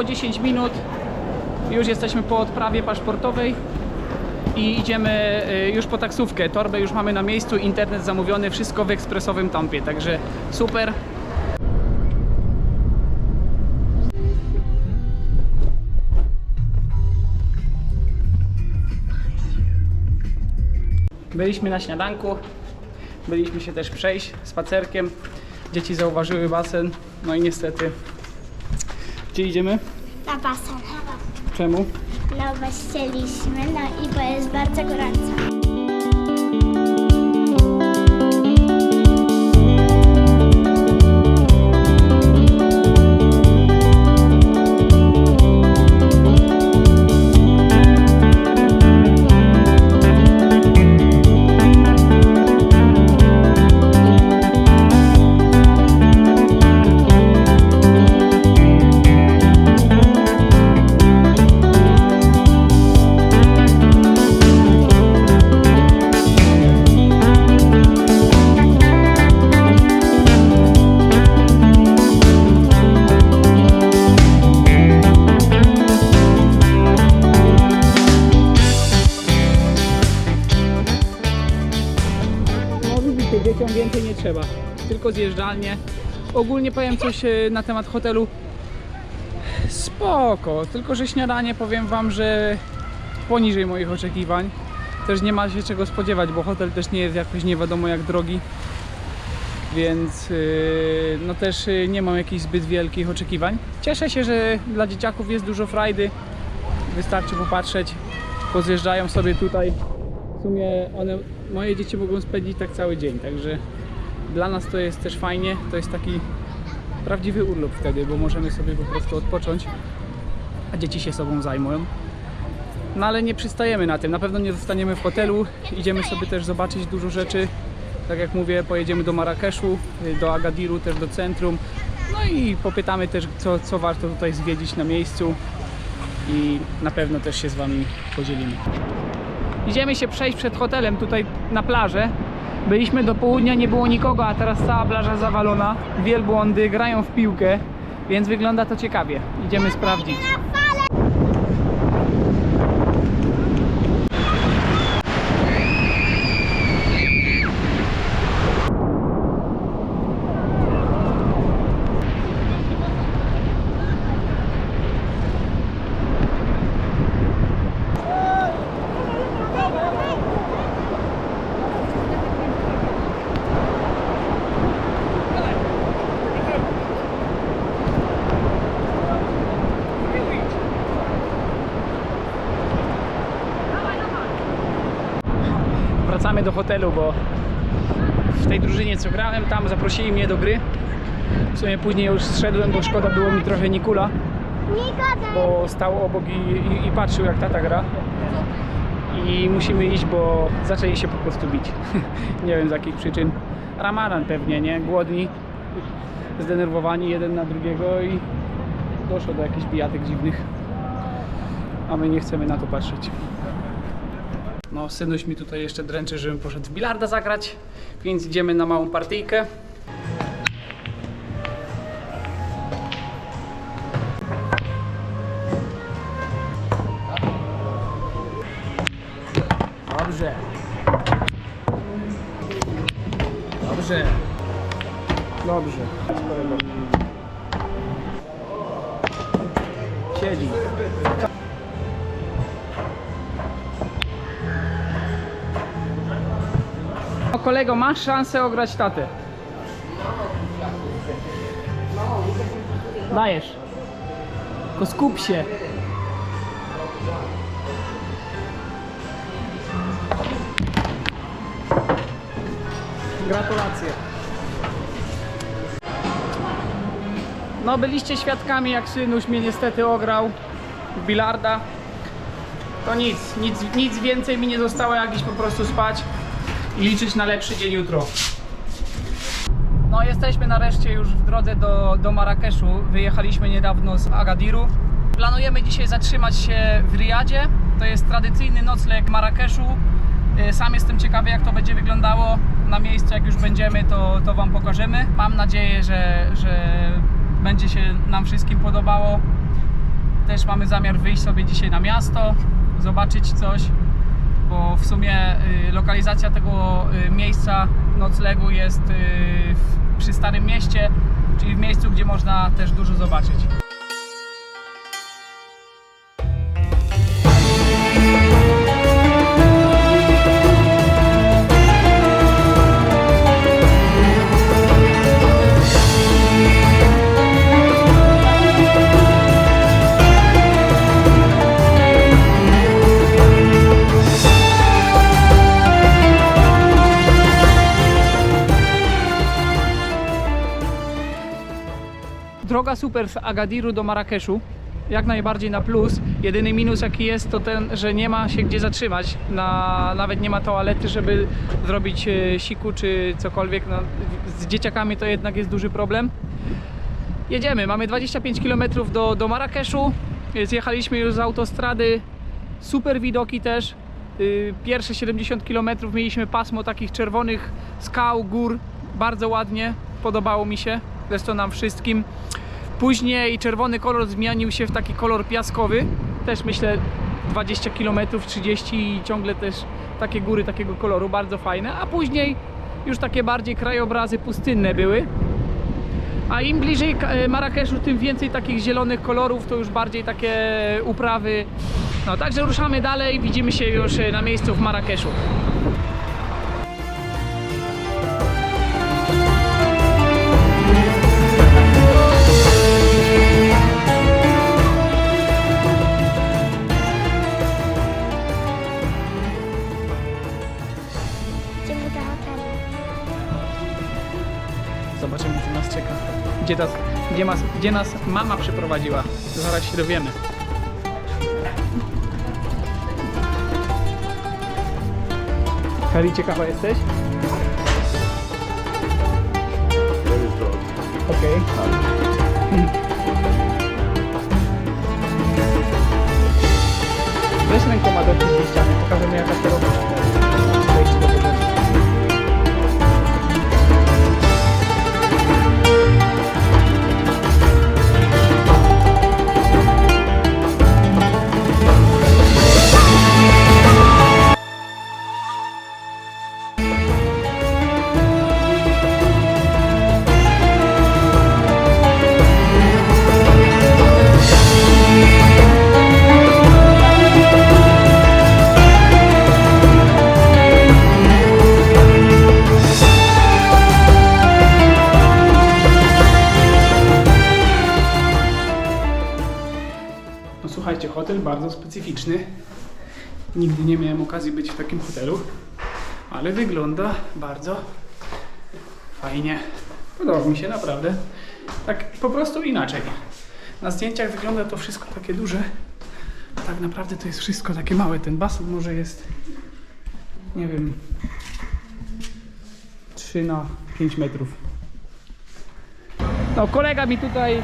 około 10 minut. Już jesteśmy po odprawie paszportowej i idziemy y, już po taksówkę. Torbę już mamy na miejscu, internet zamówiony, wszystko w ekspresowym tempie, także super. Byliśmy na śniadanku, byliśmy się też przejść spacerkiem. Dzieci zauważyły basen, no i niestety. Gdzie idziemy? Na basen. Czemu? No bo chcieliśmy, no i bo jest bardzo gorąco. Tylko zjeżdżalnie. Ogólnie powiem coś e, na temat hotelu. Spoko, tylko że śniadanie powiem wam, że poniżej moich oczekiwań. Też nie ma się czego spodziewać, bo hotel też nie jest jakoś nie wiadomo jak drogi. Więc yy, no też yy, nie mam jakichś zbyt wielkich oczekiwań. Cieszę się, że dla dzieciaków jest dużo frajdy. Wystarczy popatrzeć. Pozjeżdżają sobie tutaj. W sumie one, moje dzieci mogą spędzić tak cały dzień, także dla nas to jest też fajnie. To jest taki prawdziwy urlop wtedy, bo możemy sobie po prostu odpocząć, a dzieci się sobą zajmują. No ale nie przystajemy na tym, na pewno nie zostaniemy w hotelu, idziemy sobie też zobaczyć dużo rzeczy. Tak jak mówię, pojedziemy do Marrakeszu, do Agadiru, też do centrum. No i popytamy też, co, co warto tutaj zwiedzić na miejscu i na pewno też się z Wami podzielimy. Idziemy się przejść przed hotelem tutaj na plażę. Byliśmy do południa, nie było nikogo, a teraz cała plaża zawalona. Wielbłądy grają w piłkę, więc wygląda to ciekawie. Idziemy sprawdzić. Wracamy do hotelu, bo w tej drużynie co grałem, tam zaprosili mnie do gry. W sumie później już zszedłem, bo szkoda było mi trochę Nikula, bo stał obok i, i, i patrzył jak tata gra. I musimy iść, bo zaczęli się po prostu bić. nie wiem z jakich przyczyn. Ramadan pewnie, nie? Głodni, zdenerwowani jeden na drugiego i doszło do jakichś bijatek dziwnych. A my nie chcemy na to patrzeć. No, synuś mi tutaj jeszcze dręczy, żebym poszedł w bilarda zagrać, więc idziemy na małą partyjkę. O kolego, masz szansę ograć tatę. Dajesz. Tylko skup się. Gratulacje. No byliście świadkami jak synuś mnie niestety ograł w bilarda. To nic, nic, nic więcej mi nie zostało jak iść po prostu spać liczyć na lepszy dzień jutro. No jesteśmy nareszcie już w drodze do, do Marrakeszu. Wyjechaliśmy niedawno z Agadiru. Planujemy dzisiaj zatrzymać się w Riyadzie. To jest tradycyjny nocleg Marrakeszu. Y, Sam jestem ciekawy jak to będzie wyglądało na miejscu, jak już będziemy, to, to Wam pokażemy. Mam nadzieję, że, że będzie się nam wszystkim podobało. też mamy zamiar wyjść sobie dzisiaj na miasto, zobaczyć coś, bo w sumie y, lokalizacja tego y, miejsca noclegu jest y, przy Starym Mieście, czyli w miejscu, gdzie można też dużo zobaczyć. Droga super z Agadiru do Marrakeszu. Jak najbardziej na plus. Jedyny minus jaki jest to ten, że nie ma się gdzie zatrzymać. Na, nawet nie ma toalety, żeby zrobić e, siku czy cokolwiek. No, z dzieciakami to jednak jest duży problem. Jedziemy, mamy 25 km do, do Marrakeszu. Zjechaliśmy już z autostrady. Super widoki też. Y, Pierwsze 70 km mieliśmy pasmo takich czerwonych skał, gór. Bardzo ładnie, podobało mi się. Zresztą nam wszystkim. Później czerwony kolor zmienił się w taki kolor piaskowy. Też myślę 20 km, 30 i ciągle też takie góry takiego koloru, bardzo fajne. A później już takie bardziej krajobrazy pustynne były. A im bliżej e, Marrakeszu, tym więcej takich zielonych kolorów, to już bardziej takie uprawy. No także ruszamy dalej, widzimy się już e, na miejscu w Marrakeszu. Gdzie, nas, gdzie, gdzie nas mama przyprowadziła. Zaraz się dowiemy. Kari, ciekawa jesteś? Okej. Weź rękoma do tej ściany, pokażemy jaka to robi. Bardzo specyficzny. Nigdy nie miałem okazji być w takim hotelu, ale wygląda bardzo fajnie. Podoba mi się naprawdę. Tak po prostu inaczej. Na zdjęciach wygląda to wszystko takie duże, a tak naprawdę to jest wszystko takie małe. Ten basen może jest, nie wiem, 3 na 5 metrów. No, kolega mi tutaj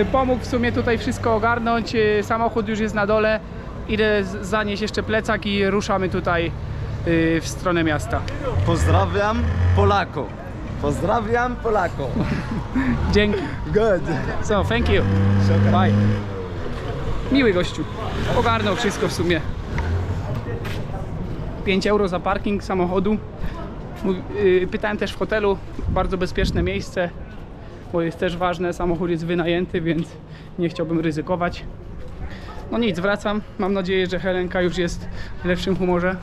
y, pomógł w sumie tutaj wszystko ogarnąć. Y, samochód już jest na dole. Idę z- zanieść jeszcze plecak i ruszamy tutaj y, w stronę miasta. Pozdrawiam Polako. Pozdrawiam Polako. Dzięki. Good. So, thank you. Bye. Miły gościu. Ogarnął wszystko w sumie. 5 euro za parking samochodu. Yy, Pytałem też w hotelu, bardzo bezpieczne miejsce, bo jest też ważne, samochód jest wynajęty, więc nie chciałbym ryzykować. No nic, wracam. Mam nadzieję, że Helenka już jest w lepszym humorze,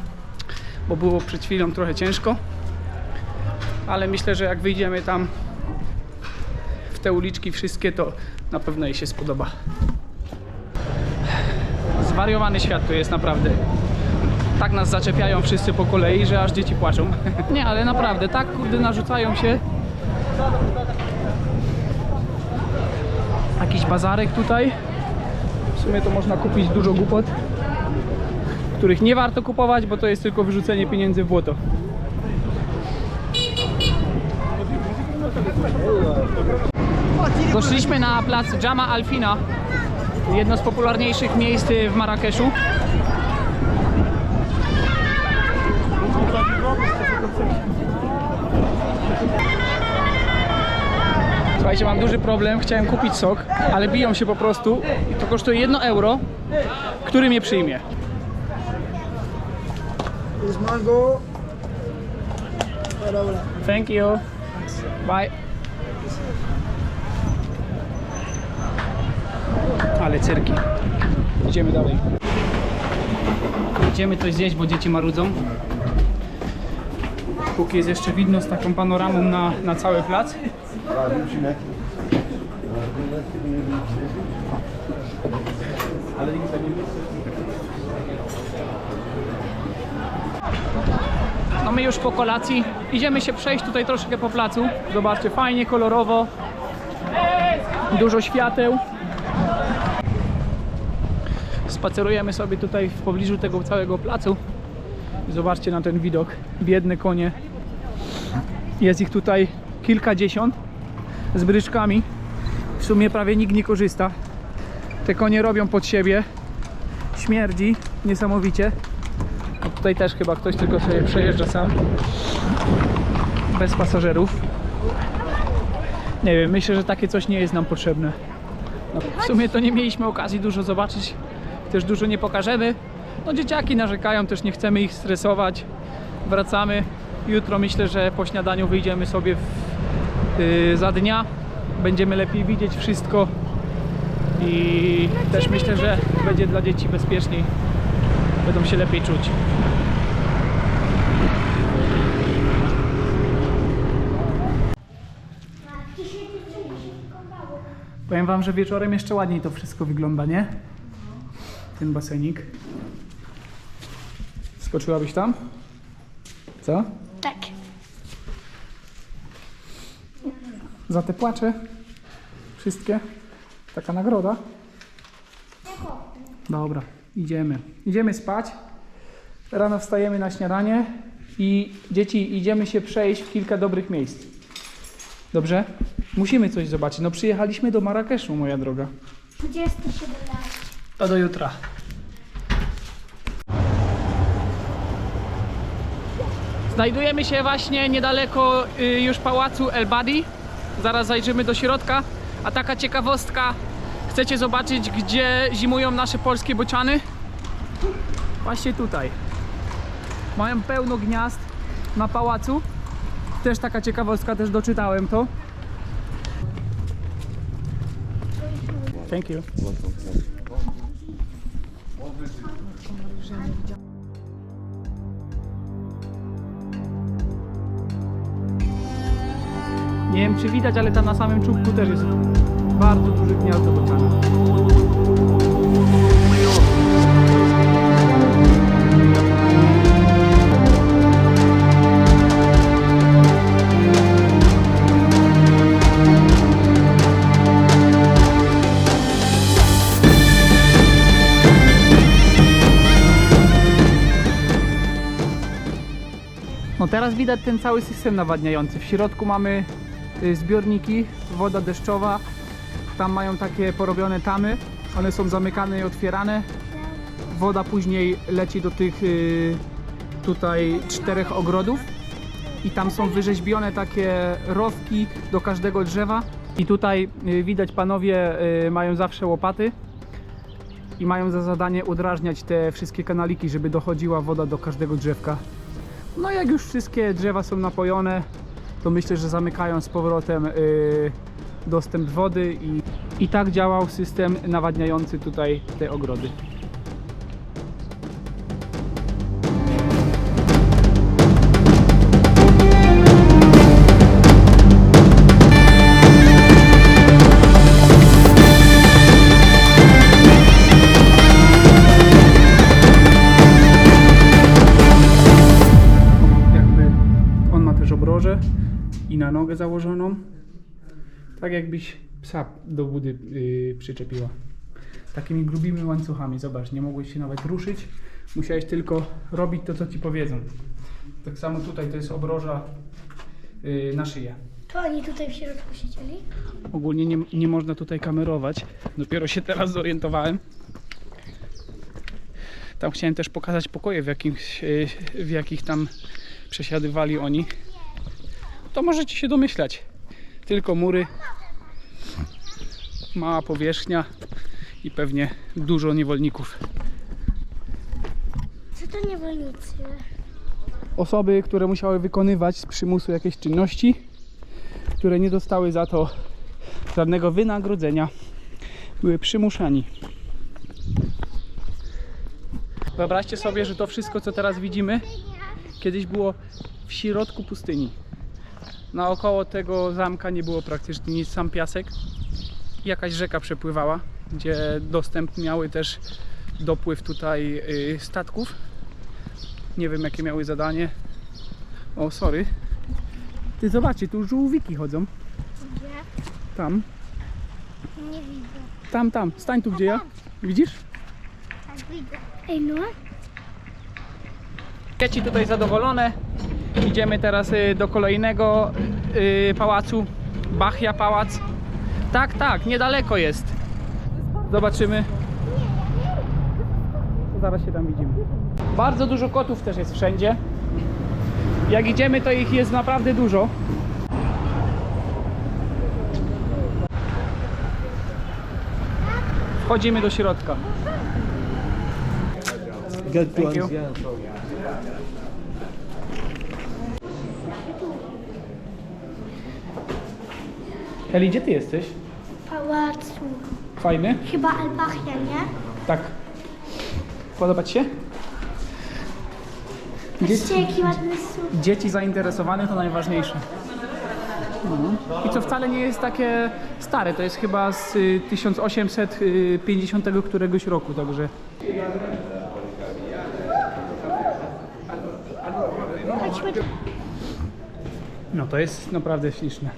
bo było przed chwilą trochę ciężko. Ale myślę, że jak wyjdziemy tam w te uliczki wszystkie, to na pewno jej się spodoba. Zwariowany świat to jest naprawdę. Tak nas zaczepiają wszyscy po kolei, że aż dzieci płaczą. Nie, ale naprawdę, tak kurde narzucają się. Jakiś bazarek tutaj. W sumie to można kupić dużo głupot, których nie warto kupować, bo to jest tylko wyrzucenie pieniędzy w błoto. Doszliśmy na plac Jama Alfina, jedno z popularniejszych miejsc w Marrakeszu. Słuchajcie, mam duży problem, chciałem kupić sok, ale biją się po prostu i to kosztuje 1 euro, który mnie przyjmie. This mango. Thank you. Bye. Ale cyrki. Idziemy dalej. Idziemy coś zjeść, bo dzieci marudzą. Póki jest jeszcze widno z taką panoramą na, na cały plac. No my już po kolacji idziemy się przejść tutaj troszkę po placu. Zobaczcie, fajnie, kolorowo. Dużo świateł. Spacerujemy sobie tutaj w pobliżu tego całego placu. Zobaczcie na ten widok. Biedne konie. Jest ich tutaj kilkadziesiąt z bryczkami. W sumie prawie nikt nie korzysta. Te konie robią pod siebie. Śmierdzi niesamowicie. No tutaj też chyba ktoś tylko sobie przejeżdża sam. Bez pasażerów. Nie wiem, myślę, że takie coś nie jest nam potrzebne. No, w sumie to nie mieliśmy okazji dużo zobaczyć. Też dużo nie pokażemy. No dzieciaki narzekają, też nie chcemy ich stresować. Wracamy. Jutro myślę, że po śniadaniu wyjdziemy sobie w, za dnia. Będziemy lepiej widzieć wszystko. I też myślę, że będzie dla dzieci bezpieczniej. Będą się lepiej czuć. Powiem wam, że wieczorem jeszcze ładniej to wszystko wygląda, nie? Ten basenik. Skoczyłabyś tam? Co? Tak. Za te płacze? Wszystkie? Taka nagroda? Dobra, idziemy. Idziemy spać. Rano wstajemy na śniadanie i dzieci, idziemy się przejść w kilka dobrych miejsc. Dobrze? Musimy coś zobaczyć. No przyjechaliśmy do Marrakeszu, moja droga. 27 lat. To do jutra. Znajdujemy się właśnie niedaleko y, już pałacu El Badi. Zaraz zajrzymy do środka. A taka ciekawostka, chcecie zobaczyć, gdzie zimują nasze polskie bociany? Właśnie tutaj. Mają pełno gniazd na pałacu. Też taka ciekawostka, też doczytałem to. Thank you. Nie wiem czy widać, ale tam na samym czubku też jest bardzo duży gniazdo bociana. No teraz widać ten cały system nawadniający. W środku mamy zbiorniki, woda deszczowa. Tam mają takie porobione tamy. One są zamykane i otwierane. Woda później leci do tych y, tutaj czterech ogrodów. I tam są wyrzeźbione takie rowki do każdego drzewa. I tutaj y, widać panowie y, mają zawsze łopaty i mają za zadanie udrażniać te wszystkie kanaliki, żeby dochodziła woda do każdego drzewka. No jak już wszystkie drzewa są napojone, to myślę, że zamykają z powrotem y, dostęp wody i, i tak działał system nawadniający tutaj te ogrody. Nogę założoną. Tak jakbyś psa do budy yy, przyczepiła. Takimi grubymi łańcuchami, zobacz, nie mogłeś się nawet ruszyć. Musiałeś tylko robić to, co ci powiedzą. Tak samo tutaj to jest obroża yy, na szyję. To oni tutaj w środku siedzieli? Ogólnie nie, nie można tutaj kamerować. Dopiero się teraz zorientowałem. Tam chciałem też pokazać pokoje, w, jakimś, e, w jakich tam przesiadywali oni. To możecie się domyślać. Tylko mury mała powierzchnia i pewnie dużo niewolników. Co to niewolnicy? Osoby, które musiały wykonywać z przymusu jakieś czynności, które nie dostały za to żadnego wynagrodzenia, były przymuszani. Wyobraźcie sobie, że to wszystko, co teraz widzimy, kiedyś było w środku pustyni. Naokoło tego zamka nie było praktycznie nic, sam piasek. Jakaś rzeka przepływała, gdzie dostęp miały też dopływ tutaj y, statków. Nie wiem jakie miały zadanie. O, sorry. Ty zobaczcie, tu żółwiki chodzą. Gdzie? Tam, Nie widzę. tam, tam. Stań tu gdzie ja. Widzisz? Tak widzę. Ej, no. Dzieci tutaj zadowolone. Idziemy teraz y, do kolejnego y, pałacu. Bachia Pałac. Tak, tak, niedaleko jest. Zobaczymy. Zaraz się tam widzimy. Bardzo dużo kotów też jest wszędzie. Jak idziemy, to ich jest naprawdę dużo. Wchodzimy do środka. Thank you. Eli, gdzie ty jesteś? Pałacu. Fajny? Chyba Albachia, nie? Tak. Podoba ci się? Patrzcie, Dzieci, jaki ładny dzieci zainteresowane to najważniejsze. Mhm. I co wcale nie jest takie stare, to jest chyba z y, 1850 któregoś roku, także Chodźmy no to jest naprawdę śliczne.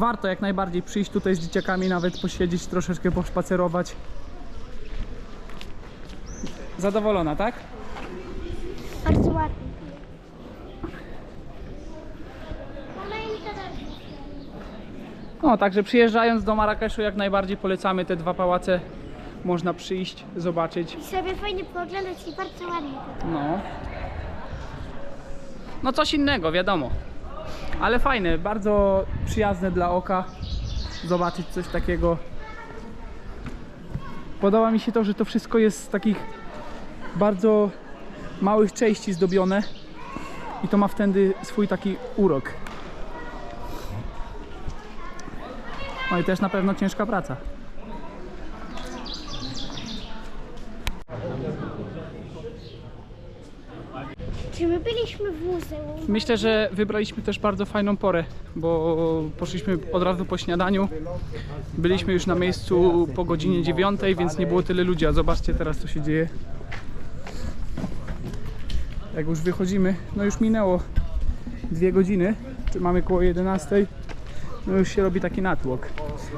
Warto jak najbardziej przyjść tutaj z dzieciakami, nawet posiedzieć, troszeczkę pospacerować. Zadowolona, tak? Bardzo dobrze. No, także przyjeżdżając do Marrakeszu jak najbardziej polecamy te dwa pałace. Można przyjść, zobaczyć. I sobie fajnie pooglądać i bardzo ładnie. No. No coś innego, wiadomo. Ale fajne, bardzo przyjazne dla oka zobaczyć coś takiego. Podoba mi się to, że to wszystko jest z takich bardzo małych części zdobione i to ma wtedy swój taki urok. No i też na pewno ciężka praca. Czy my byliśmy w muzeum? Myślę, że wybraliśmy też bardzo fajną porę, bo poszliśmy od razu po śniadaniu. Byliśmy już na miejscu po godzinie 9, więc nie było tyle ludzi, a zobaczcie teraz co się dzieje. Jak już wychodzimy, no już minęło dwie godziny, czy mamy koło 11, no już się robi taki natłok.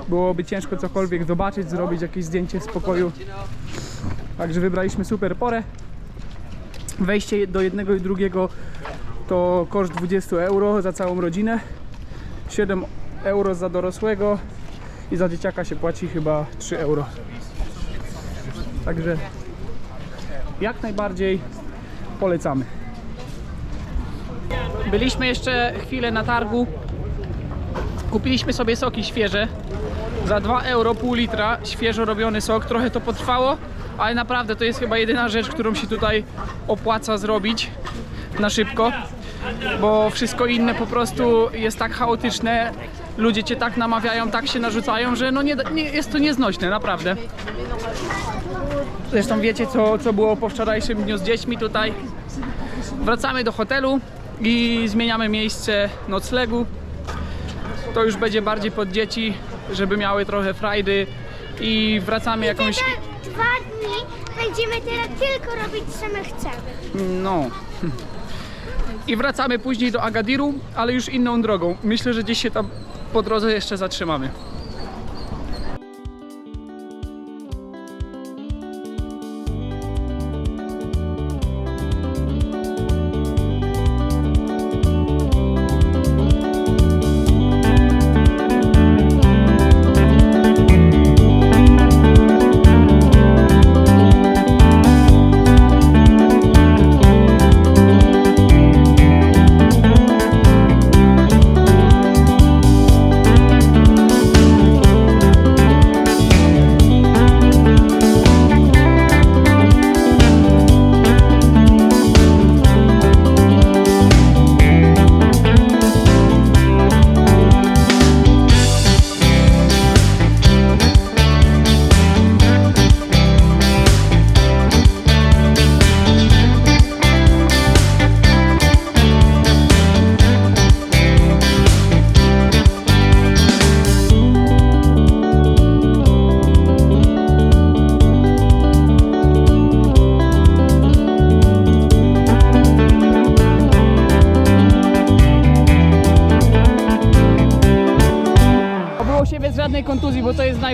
Byłoby ciężko cokolwiek zobaczyć, zrobić jakieś zdjęcie z pokoju. Także wybraliśmy super porę. Wejście do jednego i drugiego to koszt 20 euro za całą rodzinę. 7 euro za dorosłego i za dzieciaka się płaci chyba 3 euro. Także jak najbardziej polecamy. Byliśmy jeszcze chwilę na targu. Kupiliśmy sobie soki świeże za 2 euro pół litra, świeżo robiony sok. Trochę to potrwało, ale naprawdę to jest chyba jedyna rzecz, którą się tutaj opłaca zrobić na szybko, bo wszystko inne po prostu jest tak chaotyczne. Ludzie cię tak namawiają, tak się narzucają, że no nie, nie, jest to nieznośne, naprawdę. Zresztą wiecie, co, co było po wczorajszym dniu z dziećmi tutaj. Wracamy do hotelu i zmieniamy miejsce noclegu. To już będzie bardziej pod dzieci, żeby miały trochę frajdy i wracamy jakąś... Za dwa dni będziemy teraz tylko robić co my chcemy. No. I wracamy później do Agadiru, ale już inną drogą. Myślę, że gdzieś się tam po drodze jeszcze zatrzymamy.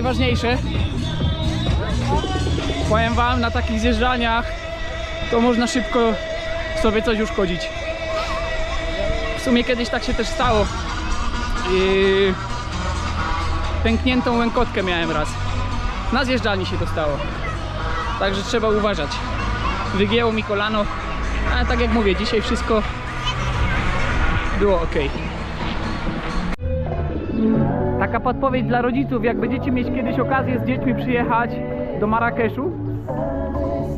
Najważniejsze. Powiem wam, na takich zjeżdżaniach to można szybko sobie coś uszkodzić. W sumie kiedyś tak się też stało. Yy, pękniętą łękotkę miałem raz. Na zjeżdżalni się to stało. Także trzeba uważać. Wygięło mi kolano, ale tak jak mówię, dzisiaj wszystko było ok. Taka podpowiedź dla rodziców, jak będziecie mieć kiedyś okazję z dziećmi przyjechać do Marrakeszu,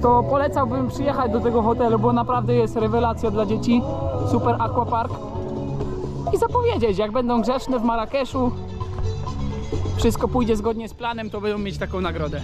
to polecałbym przyjechać do tego hotelu, bo naprawdę jest rewelacja dla dzieci. Super aquapark. I zapowiedzieć, jak będą grzeczne w Marrakeszu, wszystko pójdzie zgodnie z planem, to będą mieć taką nagrodę.